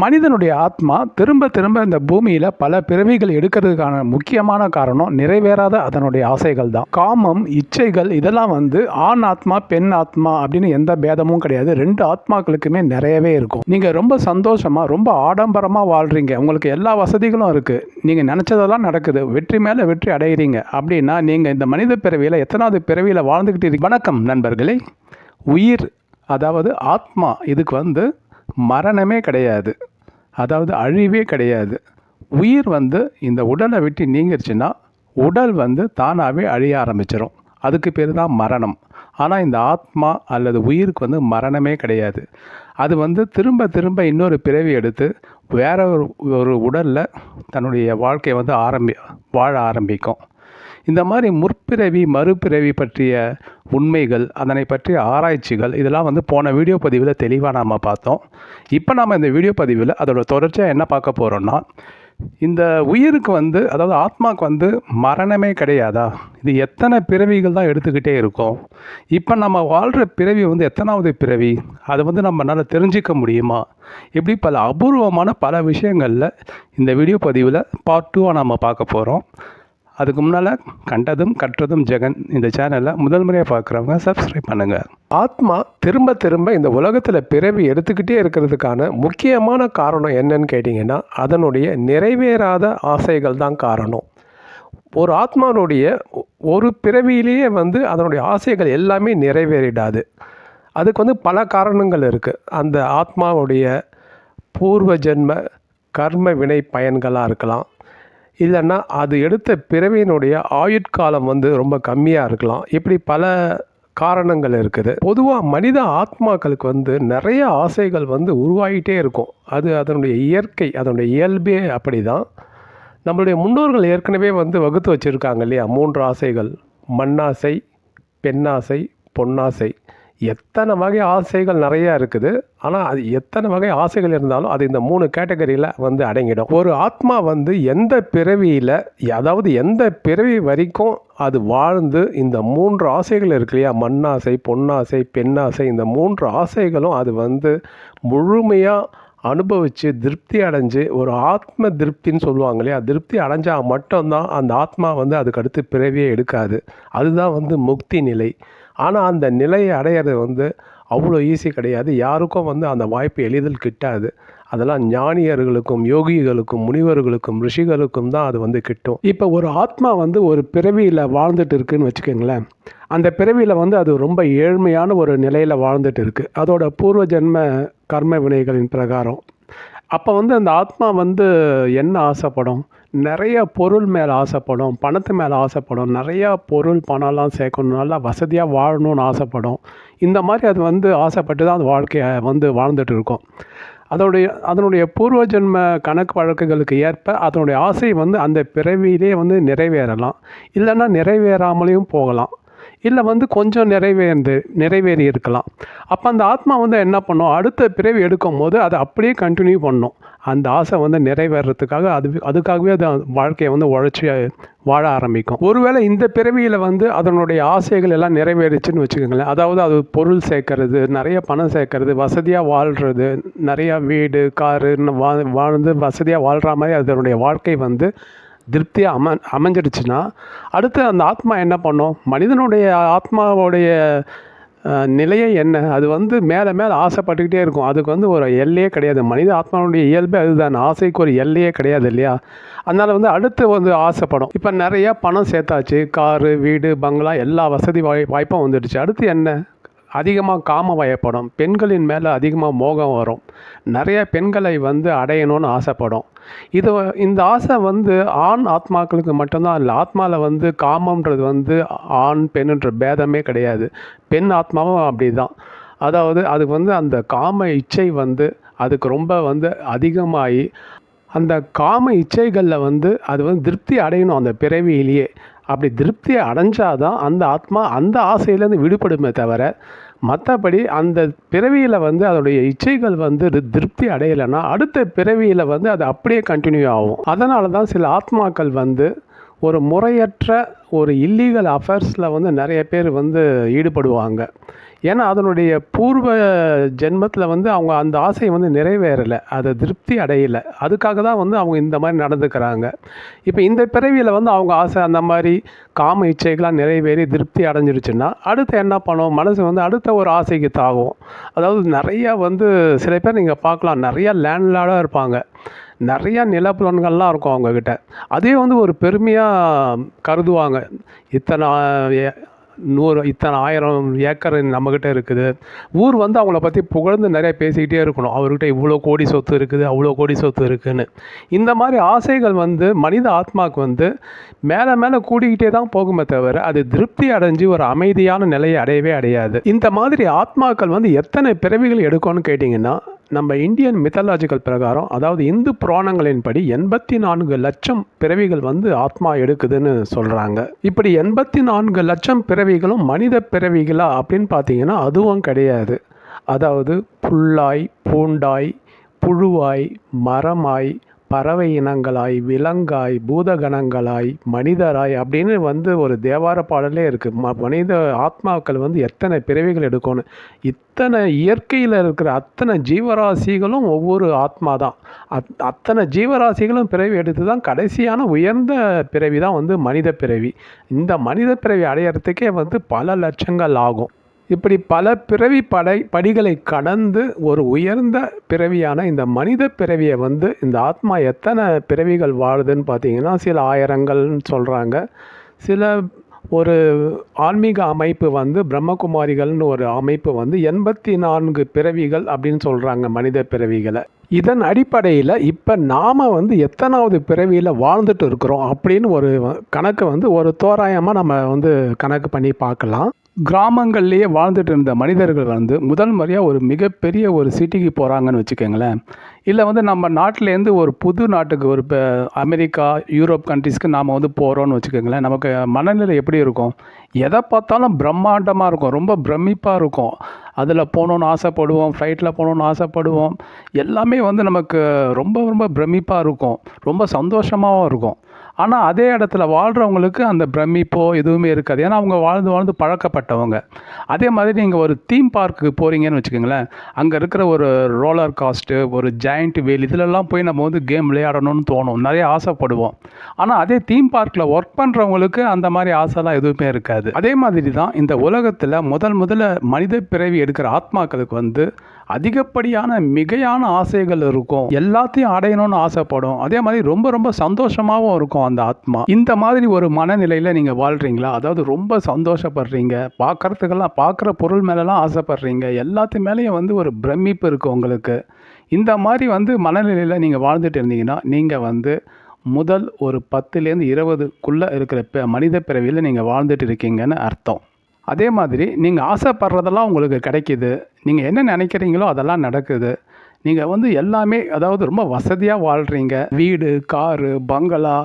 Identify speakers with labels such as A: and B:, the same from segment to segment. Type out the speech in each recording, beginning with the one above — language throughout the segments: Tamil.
A: மனிதனுடைய ஆத்மா திரும்ப திரும்ப இந்த பூமியில் பல பிறவிகள் எடுக்கிறதுக்கான முக்கியமான காரணம் நிறைவேறாத அதனுடைய ஆசைகள் தான். காமம் இச்சைகள் இதெல்லாம் வந்து ஆண் ஆத்மா பெண் ஆத்மா அப்படின்னு எந்த பேதமும் கிடையாது. ரெண்டு ஆத்மாக்களுக்குமே நிறையவே இருக்கும். நீங்கள் ரொம்ப சந்தோஷமாக ரொம்ப ஆடம்பரமாக வாழ்கிறீங்க உங்களுக்கு எல்லா வசதிகளும் இருக்குது நீங்கள் நினச்சதெல்லாம் நடக்குது. வெற்றி மேலே வெற்றி அடைகிறீங்க அப்படின்னா நீங்கள் இந்த மனித பிறவியில் எத்தனாவது பிறவியில் வாழ்ந்துக்கிட்டு வணக்கம் நண்பர்களே. உயிர் அதாவது ஆத்மா இதுக்கு வந்து மரணமே கிடையாது. அதாவது அழிவே கிடையாது. உயிர் வந்து இந்த உடலை விட்டு நீங்கிருச்சுன்னா உடல் வந்து தானாகவே அழிய ஆரம்பிச்சிடும் அதுக்கு பேர் தான் மரணம். ஆனால் இந்த ஆத்மா அல்லது உயிருக்கு வந்து மரணமே கிடையாது. அது வந்து திரும்ப திரும்ப இன்னொரு பிறவி எடுத்து வேற ஒரு ஒரு உடலில் தன்னுடைய வாழ்க்கையை வந்து ஆரம்பி வாழ ஆரம்பிக்கும். இந்த மாதிரி முற்பிறவி மறுபிறவி பற்றிய உண்மைகள் அதனை பற்றிய ஆராய்ச்சிகள் இதெல்லாம் வந்து போன வீடியோ பதிவில் தெளிவாக நாம் பார்த்தோம். இப்போ நாம் இந்த வீடியோ பதிவில் அதோட தொடர்ச்சியாக என்ன பார்க்க போகிறோம்னா இந்த உயிருக்கு வந்து அதாவது ஆத்மாவுக்கு வந்து மரணமே கிடையாதா? இது எத்தனை பிறவிகள் தான் எடுத்துக்கிட்டே இருக்கும். இப்போ நம்ம வாழ்கிற பிறவி வந்து எத்தனாவது பிறவி? அதை வந்து நம்மளால் தெரிஞ்சிக்க முடியுமா? இப்படி பல அபூர்வமான பல விஷயங்களில் இந்த வீடியோ பதிவில் பார்ட் டூவாக நம்ம பார்க்க போகிறோம் அதுக்கு முன்னால் கண்டதும் கற்றதும் ஜெகன். இந்த சேனலை முதல் முறையாக பார்க்குறவங்க சப்ஸ்கிரைப் பண்ணுங்கள் ஆத்மா திரும்ப திரும்ப இந்த உலகத்தில் பிறவி எடுத்துக்கிட்டே இருக்கிறதுக்கான முக்கியமான காரணம் என்னன்னு கேட்டிங்கன்னா அதனுடைய நிறைவேறாத ஆசைகள் தான் காரணம். ஒரு ஆத்மானுடைய ஒரு பிறவியிலேயே வந்து அதனுடைய ஆசைகள் எல்லாமே நிறைவேறிடாது. அதுக்கு வந்து பல காரணங்கள் இருக்குது அந்த ஆத்மாவுடைய பூர்வ ஜென்ம கர்ம வினை பயன்களாக இருக்கலாம். இல்லைன்னா அது எடுத்த பிறவியினுடைய ஆயுட்காலம் வந்து ரொம்ப கம்மியாக இருக்கலாம். இப்படி பல காரணங்கள் இருக்குது. பொதுவாக மனித ஆத்மாக்களுக்கு வந்து நிறைய ஆசைகள் வந்து உருவாகிட்டே இருக்கும். அது அதனுடைய இயற்கை அதனுடைய இயல்பே அப்படி தான் நம்மளுடைய முன்னோர்கள் ஏற்கனவே வந்து வகுத்து வச்சுருக்காங்க இல்லையா? மூன்று ஆசைகள் மண்ணாசை பெண்ணாசை பொன்னாசை. எத்தனை வகை ஆசைகள் நிறையா இருக்குது. ஆனால் அது எத்தனை வகை ஆசைகள் இருந்தாலும் அது இந்த மூணு கேட்டகரியில் வந்து அடங்கிடும். ஒரு ஆத்மா வந்து எந்த பிறவியில் அதாவது எந்த பிறவி வரைக்கும் அது வாழ்ந்து இந்த மூன்று ஆசைகள் இருக்கு இல்லையா? மண்ணாசை பொன்னாசை பெண்ணாசை இந்த மூன்று ஆசைகளும் அது வந்து முழுமையாக அனுபவித்து திருப்தி அடைஞ்சு ஒரு ஆத்ம திருப்தின்னு சொல்லுவாங்க இல்லையா? திருப்தி அடைஞ்சால் மட்டும்தான் அந்த ஆத்மா வந்து அதுக்கு அடுத்து பிறவியே எடுக்காது. அதுதான் வந்து முக்தி நிலை. ஆனால் அந்த நிலையை அடையிறது வந்து அவ்வளோ ஈஸி கிடையாது. யாருக்கும் வந்து அந்த வாய்ப்பு எளிதில் கிட்டாது. அதெல்லாம் ஞானியர்களுக்கும் யோகிகளுக்கும் முனிவர்களுக்கும் ரிஷிகளுக்கும் தான் அது வந்து கிட்டும். இப்போ ஒரு ஆத்மா வந்து ஒரு பிறவியில் வாழ்ந்துட்டு இருக்குன்னு வச்சுக்கோங்களேன். அந்த பிறவியில் வந்து அது ரொம்ப ஏழ்மையான ஒரு நிலையில் வாழ்ந்துட்டு இருக்குது அதோட பூர்வ ஜென்ம கர்ம வினைகளின் பிரகாரம். அப்போ வந்து அந்த ஆத்மா வந்து என்ன ஆசைப்படும்? நிறைய பொருள் மேலே ஆசைப்படும் பணத்து மேலே ஆசைப்படும் நிறையா பொருள் பணம்லாம் சேர்க்கணும் நல்லா வசதியாக வாழணும்னு ஆசைப்படும். இந்த மாதிரி அது வந்து ஆசைப்பட்டு தான் அந்த வாழ்க்கையை வந்து வாழ்ந்துட்டு இருக்கும். அதோடைய அதனுடைய பூர்வ ஜென்ம கணக்கு வழக்குகளுக்கு ஏற்ப அதனுடைய ஆசை வந்து அந்த பிறவியிலே வந்து நிறைவேறலாம். இல்லைன்னா நிறைவேறாமலேயும் போகலாம். இல்லை வந்து கொஞ்சம் நிறைவேந்து நிறைவேறி இருக்கலாம். அப்போ அந்த ஆத்மா வந்து என்ன பண்ணும்? அடுத்த பிறவி எடுக்கும் போது அதை அப்படியே கண்டினியூ பண்ணும். அந்த ஆசை வந்து நிறைவேறதுக்காக அது அதுக்காகவே அது வாழ்க்கையை வந்து உழைச்சி வாழ ஆரம்பிக்கும். ஒருவேளை இந்த பிறவியில் வந்து அதனுடைய ஆசைகள் எல்லாம் நிறைவேறிச்சுன்னு வச்சுக்கோங்களேன். அதாவது அது பொருள் சேர்க்கறது நிறைய பணம் சேர்க்கறது வசதியாக வாழ்கிறது நிறையா வீடு காரு வா வாழ்ந்து வசதியாக வாழ்கிற மாதிரி அதனுடைய வாழ்க்கை வந்து திருப்தியாக அம அமைஞ்சிடுச்சுன்னா அடுத்து அந்த ஆத்மா என்ன பண்ணும்? மனிதனுடைய ஆத்மாவுடைய நிலையை நிலையே என்ன? அது வந்து மேலே மேலே ஆசைப்பட்டுக்கிட்டே இருக்கும். அதுக்கு வந்து ஒரு எல்லையே கிடையாது. மனித ஆத்மாவுடைய இயல்பே அதுதான். ஆசைக்கு ஒரு எல்லையே கிடையாது இல்லையா? அதனால் வந்து அடுத்து வந்து ஆசைப்படும். இப்போ நிறையா பணம் சேர்த்தாச்சு. காரு வீடு பங்களா எல்லா வசதி வாய் வாய்ப்பும் வந்துடுச்சு. அடுத்து என்ன? அதிகமாக காம வயப்படும். பெண்களின் மேலே அதிகமாக மோகம் வரும். நிறைய பெண்களை வந்து அடையணும்னு ஆசைப்படும். இது இந்த ஆசை வந்து ஆண் ஆத்மாக்களுக்கு மட்டும்தான் இல்லை ஆத்மாவில் வந்து காமன்றது வந்து ஆண் பெண்ணுன்ற பேதமே கிடையாது. பெண் ஆத்மாவும் அப்படி தான் அதாவது அது வந்து அந்த காம இச்சை வந்து அதுக்கு ரொம்ப வந்து அதிகமாகி அந்த காம இச்சைகளில் வந்து அது வந்து திருப்தி அடையணும் அந்த பிறவியிலேயே. அப்படி திருப்தியை அடைஞ்சாதான் அந்த ஆத்மா அந்த ஆசையிலேருந்து விடுபடுமே தவிர மற்றபடி அந்த பிறவியில் வந்து அதோடைய இச்சைகள் வந்து திருப்தி அடையலைன்னா அடுத்த பிறவியில் வந்து அது அப்படியே கண்டினியூ ஆகும். அதனால தான் சில ஆத்மாக்கள் வந்து
B: ஒரு முறையற்ற ஒரு இல்லீகல் அஃபேர்ஸில் வந்து நிறைய பேர் வந்து ஈடுபடுவாங்க. ஏன்னா அதனுடைய பூர்வ ஜென்மத்தில் வந்து அவங்க அந்த ஆசை வந்து நிறைவேறலை. அதை திருப்தி அடையலை. அதுக்காக தான் வந்து அவங்க இந்த மாதிரி நடந்துக்கிறாங்க. இப்போ இந்த பிறவியில் வந்து அவங்க ஆசை அந்த மாதிரி காம இச்சைகள்லாம் நிறைவேறி திருப்தி அடைஞ்சிருச்சுன்னா அடுத்து என்ன பண்ணுவோம்? மனசு வந்து அடுத்த ஒரு ஆசைக்கு தாகும் அதாவது நிறையா வந்து சில பேர் நீங்கள் பார்க்கலாம் நிறையா லேண்ட்லாடாக இருப்பாங்க. நிறையா நிலப்புலன்கள்லாம் இருக்கும் அவங்கக்கிட்ட அதே வந்து ஒரு பெருமையாக கருதுவாங்க. இத்தனை ஏ- நூறு இத்தனை ஆயிரம் ஏக்கர் நம்மக்கிட்ட இருக்குது. ஊர் வந்து அவங்கள பற்றி புகழ்ந்து நிறைய பேசிக்கிட்டே இருக்கணும். அவர்கிட்ட இவ்வளோ கோடி சொத்து இருக்குது அவ்வளோ கோடி சொத்து இருக்குதுன்னு இந்த மாதிரி ஆசைகள் வந்து மனித ஆத்மாவுக்கு வந்து மேலே மேலே கூடிக்கிட்டே தான் போகுமே தவிர அது திருப்தி அடைஞ்சு ஒரு அமைதியான நிலையை அடையவே அடையாது. இந்த மாதிரி ஆத்மாக்கள் வந்து எத்தனை பிறவிகள் எடுக்கணும்னு கேட்டிங்கன்னா நம்ம இந்தியன் மித்தலாஜிக்கல் பிரகாரம் அதாவது இந்து புராணங்களின்படி எண்பத்தி நான்கு லட்சம் பிறவிகள் வந்து ஆத்மா எடுக்குதுன்னு சொல்கிறாங்க இப்படி எண்பத்தி நான்கு லட்சம் பிறவிகளும் மனித பிறவிகளா அப்படின்னு பார்த்தீங்கன்னா அதுவும் கிடையாது. அதாவது புல்லாய் பூண்டாய் புழுவாய் மரமாய் பறவை இனங்களாய் விலங்காய் பூதகணங்களாய் மனிதராய் அப்படின்னு வந்து ஒரு தேவார பாடலே இருக்குது ம மனித ஆத்மாக்கள் வந்து எத்தனை பிறவிகள் எடுக்கணும்? இத்தனை இயற்கையில் இருக்கிற அத்தனை ஜீவராசிகளும் ஒவ்வொரு ஆத்மா தான் அத் அத்தனை ஜீவராசிகளும் பிறவி எடுத்து தான் கடைசியான உயர்ந்த பிறவி தான் வந்து மனித பிறவி. இந்த மனித பிறவி அடையிறதுக்கே வந்து பல லட்சங்கள் ஆகும். இப்படி பல பிறவி படை படிகளை கடந்து ஒரு உயர்ந்த பிறவியான இந்த மனித பிறவியை வந்து இந்த ஆத்மா எத்தனை பிறவிகள் வாழுதுன்னு பார்த்தீங்கன்னா சில ஆயிரங்கள்னு சொல்கிறாங்க சில ஒரு ஆன்மீக அமைப்பு வந்து பிரம்மகுமாரிகள்னு ஒரு அமைப்பு வந்து எண்பத்தி நான்கு பிறவிகள் அப்படின்னு சொல்கிறாங்க மனித பிறவிகளை. இதன் அடிப்படையில் இப்போ நாம் வந்து எத்தனாவது பிறவியில் வாழ்ந்துட்டு இருக்கிறோம் அப்படின்னு ஒரு கணக்கு வந்து ஒரு தோராயமாக நம்ம வந்து கணக்கு பண்ணி பார்க்கலாம்.
A: கிராமங்கள்லேயே வாழ்ந்துட்டு இருந்த மனிதர்கள் வந்து முதல் முறையாக ஒரு மிகப்பெரிய ஒரு சிட்டிக்கு போகிறாங்கன்னு வச்சுக்கோங்களேன். இல்லை வந்து நம்ம நாட்டிலேருந்து ஒரு புது நாட்டுக்கு ஒரு இப்போ அமெரிக்கா யூரோப் கண்ட்ரீஸ்க்கு நாம் வந்து போகிறோன்னு வச்சுக்கோங்களேன். நமக்கு மனநிலை எப்படி இருக்கும்? எதை பார்த்தாலும் பிரம்மாண்டமாக இருக்கும். ரொம்ப பிரமிப்பாக இருக்கும். அதில் போகணுன்னு ஆசைப்படுவோம் ஃப்ளைட்டில் போகணுன்னு ஆசைப்படுவோம். எல்லாமே வந்து நமக்கு ரொம்ப ரொம்ப பிரமிப்பாக இருக்கும். ரொம்ப சந்தோஷமாகவும் இருக்கும். ஆனால் அதே இடத்துல வாழ்கிறவங்களுக்கு அந்த பிரமிப்போ எதுவுமே இருக்காது. ஏன்னா அவங்க வாழ்ந்து வாழ்ந்து பழக்கப்பட்டவங்க. அதே மாதிரி நீங்கள் ஒரு தீம் பார்க்கு போகிறீங்கன்னு வச்சுக்கோங்களேன். அங்கே இருக்கிற ஒரு ரோலர் காஸ்ட்டு ஒரு ஜாயிண்ட் வேல் இதிலெல்லாம் போய் நம்ம வந்து கேம் விளையாடணும்னு தோணும். நிறைய ஆசைப்படுவோம். ஆனால் அதே தீம் பார்க்கில் ஒர்க் பண்ணுறவங்களுக்கு அந்த மாதிரி ஆசைலாம் எதுவுமே இருக்காது. அதே மாதிரி தான் இந்த உலகத்தில் முதல் முதல்ல மனித பிறவி எடுக்கிற ஆத்மாக்களுக்கு வந்து அதிகப்படியான மிகையான ஆசைகள் இருக்கும். எல்லாத்தையும் அடையணும்னு ஆசைப்படும். அதே மாதிரி ரொம்ப ரொம்ப சந்தோஷமாகவும் இருக்கும் அந்த ஆத்மா. இந்த மாதிரி ஒரு மனநிலையில் நீங்கள் வாழ்கிறீங்களா அதாவது ரொம்ப சந்தோஷப்படுறீங்க. பார்க்குறதுக்கெல்லாம் பார்க்குற பொருள் மேலெலாம் ஆசைப்படுறீங்க. எல்லாத்து மேலேயும் வந்து ஒரு பிரமிப்பு இருக்குது உங்களுக்கு. இந்த மாதிரி வந்து மனநிலையில் நீங்கள் வாழ்ந்துட்டு இருந்தீங்கன்னா நீங்கள் வந்து முதல் ஒரு பத்துலேருந்து இருபதுக்குள்ளே இருக்கிற மனித பிறவியில் நீங்கள் வாழ்ந்துட்டு இருக்கீங்கன்னு அர்த்தம். அதே மாதிரி நீங்கள் ஆசைப்படுறதெல்லாம் உங்களுக்கு கிடைக்கிது. நீங்கள் என்ன நினைக்கிறீங்களோ அதெல்லாம் நடக்குது. நீங்கள் வந்து எல்லாமே அதாவது ரொம்ப வசதியாக வாழ்கிறீங்க வீடு காரு பங்களா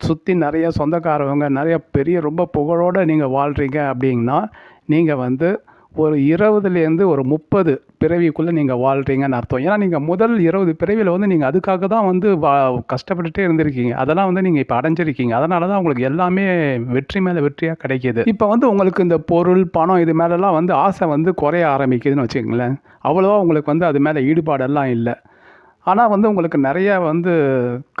A: சுற்றி நிறைய சொந்தக்காரவங்க நிறைய பெரிய ரொம்ப புகழோடு நீங்கள் வாழ்கிறீங்க அப்படின்னா நீங்கள் வந்து ஒரு இருபதுலேருந்து ஒரு முப்பது பிறவிக்குள்ளே நீங்கள் வாழ்கிறீங்கன்னு அர்த்தம். ஏன்னா நீங்கள் முதல் இருபது பிறவியில் வந்து நீங்கள் அதுக்காக தான் வந்து வா கஷ்டப்பட்டுட்டே இருந்திருக்கீங்க. அதெல்லாம் வந்து நீங்கள் இப்போ அடைஞ்சிருக்கீங்க. அதனால தான் உங்களுக்கு எல்லாமே வெற்றி மேலே வெற்றியாக கிடைக்கிது. இப்போ வந்து உங்களுக்கு இந்த பொருள் பணம் இது மேலெல்லாம் வந்து ஆசை வந்து குறைய ஆரம்பிக்குதுன்னு வச்சுக்கோங்களேன். அவ்வளோவா உங்களுக்கு வந்து அது மேலே ஈடுபாடெல்லாம் இல்லை. ஆனால் வந்து உங்களுக்கு நிறையா வந்து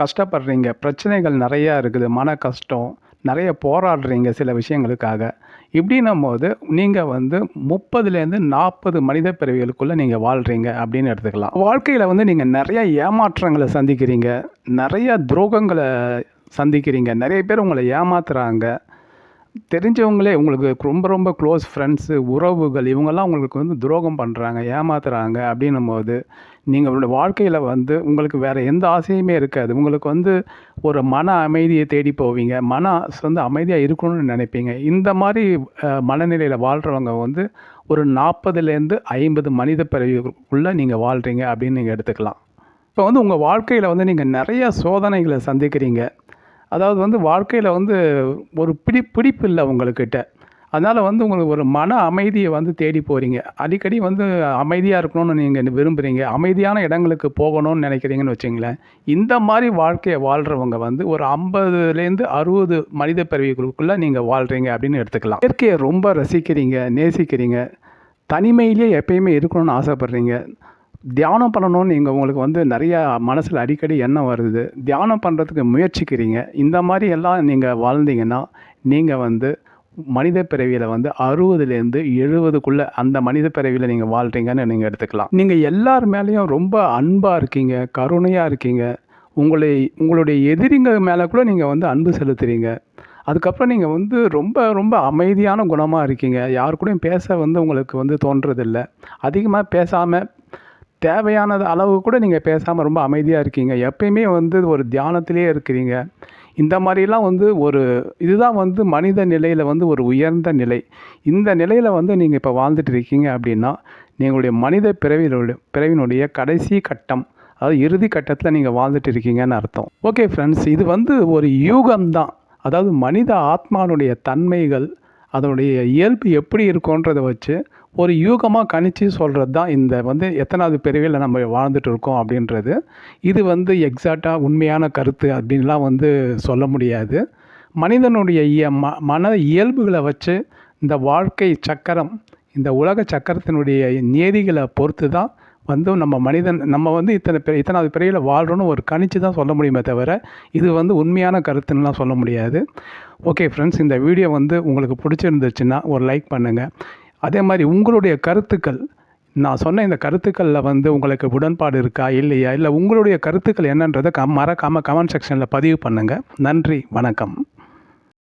A: கஷ்டப்படுறீங்க. பிரச்சனைகள் நிறையா இருக்குது. மன கஷ்டம் நிறைய போராடுறீங்க சில விஷயங்களுக்காக. இப்படின்னும் போது நீங்கள் வந்து முப்பதுலேருந்து நாற்பது மனித பிறவிகளுக்குள்ளே நீங்கள் வாழ்கிறீங்க அப்படின்னு எடுத்துக்கலாம். வாழ்க்கையில் வந்து நீங்கள் நிறைய ஏமாற்றங்களை சந்திக்கிறீங்க. நிறைய துரோகங்களை சந்திக்கிறீங்க. நிறைய பேர் உங்களை ஏமாத்துறாங்க. தெரிஞ்சவங்களே உங்களுக்கு ரொம்ப ரொம்ப க்ளோஸ் ஃப்ரெண்ட்ஸு உறவுகள் இவங்கெல்லாம் உங்களுக்கு வந்து துரோகம் பண்ணுறாங்க ஏமாத்துறாங்க அப்படின்னும் போது நீங்கள் உங்களோட வாழ்க்கையில் வந்து உங்களுக்கு வேறு எந்த ஆசையுமே இருக்காது. உங்களுக்கு வந்து ஒரு மன அமைதியை தேடி போவீங்க. மன வந்து அமைதியாக இருக்கணும்னு நினைப்பீங்க. இந்த மாதிரி மனநிலையில் வாழ்கிறவங்க வந்து ஒரு நாற்பதுலேருந்து ஐம்பது மனித பிறவிக்குள்ளே நீங்கள் வாழ்கிறீங்க அப்படின்னு நீங்கள் எடுத்துக்கலாம். இப்போ வந்து உங்கள் வாழ்க்கையில் வந்து நீங்கள் நிறைய சோதனைகளை சந்திக்கிறீங்க. அதாவது வந்து வாழ்க்கையில் வந்து ஒரு பிடி பிடிப்பு இல்லை உங்கள்கிட்ட. அதனால் வந்து உங்களுக்கு ஒரு மன அமைதியை வந்து தேடி போகிறீங்க அடிக்கடி வந்து அமைதியாக இருக்கணும்னு நீங்கள் விரும்புகிறீங்க அமைதியான இடங்களுக்கு போகணும்னு நினைக்கிறீங்கன்னு வச்சிங்களேன். இந்த மாதிரி வாழ்க்கையை வாழ்கிறவங்க வந்து ஒரு ஐம்பதுலேருந்து அறுபது மனித பிறவிகளுக்குள்ளே நீங்கள் வாழ்கிறீங்க அப்படின்னு எடுத்துக்கலாம். இயற்கையை ரொம்ப ரசிக்கிறீங்க நேசிக்கிறீங்க. தனிமையிலேயே எப்பயுமே இருக்கணும்னு ஆசைப்பட்றீங்க. தியானம் பண்ணணும்னு நீங்கள் உங்களுக்கு வந்து நிறையா மனசில் அடிக்கடி எண்ணம் வருது. தியானம் பண்ணுறதுக்கு முயற்சிக்கிறீங்க. இந்த மாதிரி எல்லாம் நீங்கள் வாழ்ந்தீங்கன்னா நீங்கள் வந்து மனித பிறவியில் வந்து அறுபதுலேருந்து எழுபதுக்குள்ளே அந்த மனித பிறவியில் நீங்கள் வாழ்கிறீங்கன்னு நீங்கள் எடுத்துக்கலாம். நீங்கள் எல்லார் மேலேயும் ரொம்ப அன்பாக இருக்கீங்க கருணையாக இருக்கீங்க. உங்களை உங்களுடைய எதிரிங்க மேலே கூட நீங்கள் வந்து அன்பு செலுத்துறீங்க. அதுக்கப்புறம் நீங்கள் வந்து ரொம்ப ரொம்ப அமைதியான குணமாக இருக்கீங்க. யார் கூடயும் பேச வந்து உங்களுக்கு வந்து தோன்றதில்லை. அதிகமாக பேசாமல் தேவையானது அளவு கூட நீங்கள் பேசாமல் ரொம்ப அமைதியாக இருக்கீங்க. எப்பயுமே வந்து ஒரு தியானத்திலே இருக்கிறீங்க. இந்த மாதிரிலாம் வந்து ஒரு இதுதான் வந்து மனித நிலையில் வந்து ஒரு உயர்ந்த நிலை. இந்த நிலையில் வந்து நீங்கள் இப்போ வாழ்ந்துட்டு இருக்கீங்க அப்படின்னா நீங்களுடைய மனித பிறவினுடைய பிறவினுடைய கடைசி கட்டம் அதாவது இறுதி கட்டத்தில் நீங்கள் வாழ்ந்துட்டு இருக்கீங்கன்னு அர்த்தம். ஓகே ஃப்ரெண்ட்ஸ் இது வந்து ஒரு யூகம் தான் அதாவது மனித ஆத்மானுடைய தன்மைகள் அதனுடைய இயல்பு எப்படி இருக்குன்றதை வச்சு ஒரு யூகமாக கணிச்சு சொல்கிறது தான் இந்த வந்து எத்தனாவது பிரிவில் நம்ம வாழ்ந்துட்டு இருக்கோம் அப்படின்றது. இது வந்து எக்ஸாக்டாக உண்மையான கருத்து அப்படின்லாம் வந்து சொல்ல முடியாது. மனிதனுடைய இய ம மன இயல்புகளை வச்சு இந்த வாழ்க்கை சக்கரம் இந்த உலக சக்கரத்தினுடைய நியதிகளை பொறுத்து தான் வந்து நம்ம மனிதன் நம்ம வந்து இத்தனை பே இத்தனாவது பிறையில் வாழ்கிறோன்னு ஒரு கணிச்சு தான் சொல்ல முடியுமே தவிர இது வந்து உண்மையான கருத்துன்னெலாம் சொல்ல முடியாது. ஓகே ஃப்ரெண்ட்ஸ் இந்த வீடியோ வந்து உங்களுக்கு பிடிச்சிருந்துச்சுன்னா ஒரு லைக் பண்ணுங்கள் அதே மாதிரி உங்களுடைய கருத்துக்கள் நான் சொன்ன இந்த கருத்துக்களில் வந்து உங்களுக்கு உடன்பாடு இருக்கா இல்லையா? இல்லை உங்களுடைய கருத்துக்கள் என்னன்றதை கம் மறக்காமல் கமெண்ட் செக்ஷனில் பதிவு பண்ணுங்கள் நன்றி வணக்கம்.